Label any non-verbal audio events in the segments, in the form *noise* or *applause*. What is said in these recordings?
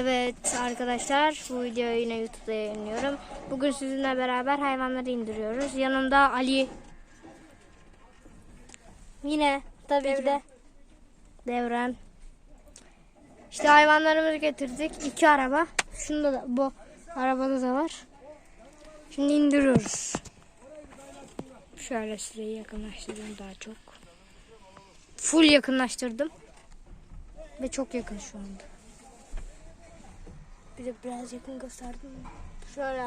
Evet arkadaşlar bu videoyu yine YouTube'da yayınlıyorum. Bugün sizinle beraber hayvanları indiriyoruz. Yanımda Ali. Yine tabii ki de Devran. İşte hayvanlarımızı getirdik. İki araba. Şunda da bu arabada da var. Şimdi indiriyoruz. Şöyle size yakınlaştırayım daha çok. Full yakınlaştırdım. Ve çok yakın şu anda. Bir de biraz yakın gösterdim. Şöyle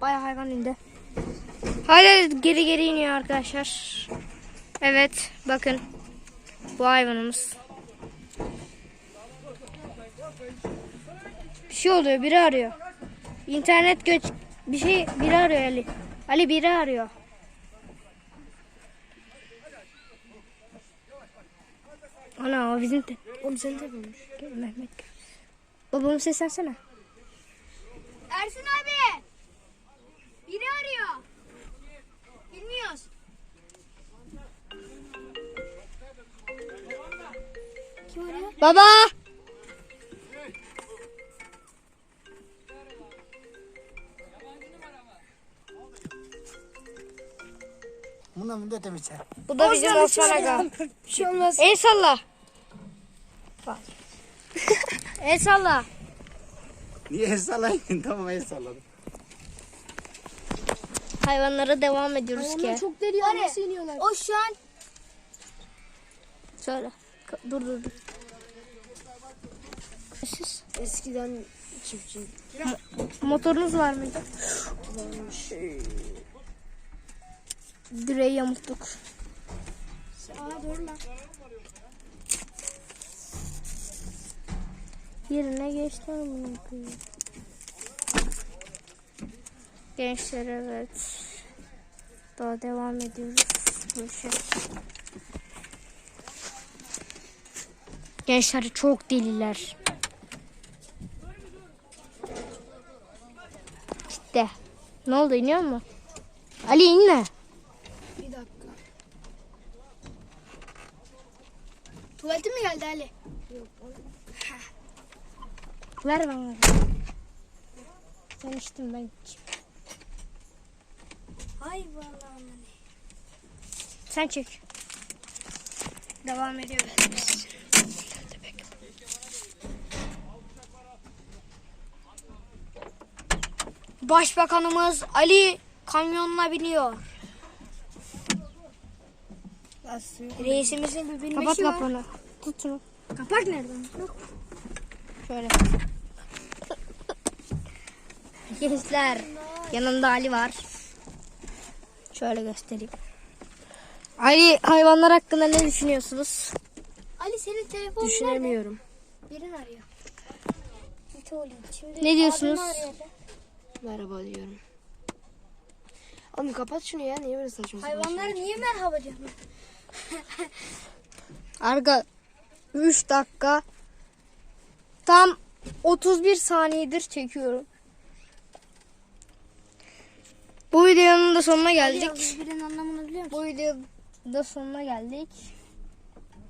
bayağı hayvan indi. Hala geri geri iniyor arkadaşlar. Evet bakın bu hayvanımız. Bir şey oluyor biri arıyor. İnternet göç bir şey biri arıyor Ali. Ali biri arıyor. Ana o bizim de. Onu sen de Mehmet. Babamı seslensene. Baba! Buna millet demişler. Bu da bizim Osman Aga. Bir şey olmaz. El salla. *laughs* El salla. Niye el sallayın? *laughs* tamam el salladım. Hayvanlara devam ediyoruz ki. çok deli ya. Nasıl iniyorlar? O şu an Şöyle. Dur dur dur. Siz eskiden çiftçi. motorunuz var mıydı? Direği yamulttuk. Aa doğru lan. Yerine geçti bunu Gençler evet. Daha devam ediyoruz. Bu Gençler çok deliler. Gitti. Ne oldu iniyor mu? Ali inme. Bir dakika. Tuvaletin mi geldi Ali? Ver bana. Sen içtin ben içeyim. Hay vallahi. Sen çek. Devam ediyoruz. Başbakanımız Ali kamyonla biniyor. Reisimizin bir bilmesi Kapat var. kapını. Tut şunu. Kapak nereden? Şöyle. Gençler yanımda Ali var. Şöyle göstereyim. Ali hayvanlar hakkında ne düşünüyorsunuz? Ali senin telefonun Düşünemiyorum. nerede? Birini arıyor. Git oğlum. Şimdi Ne diyorsunuz? abimi arayacak. Merhaba diyorum. Oğlum kapat şunu ya. Niye böyle saçma sapan Hayvanlara niye merhaba diyorsun? *laughs* Arka 3 dakika tam 31 saniyedir çekiyorum. Bu videonun da sonuna geldik. Birbirinin anlamını biliyor musun? Bu videonun da sonuna geldik.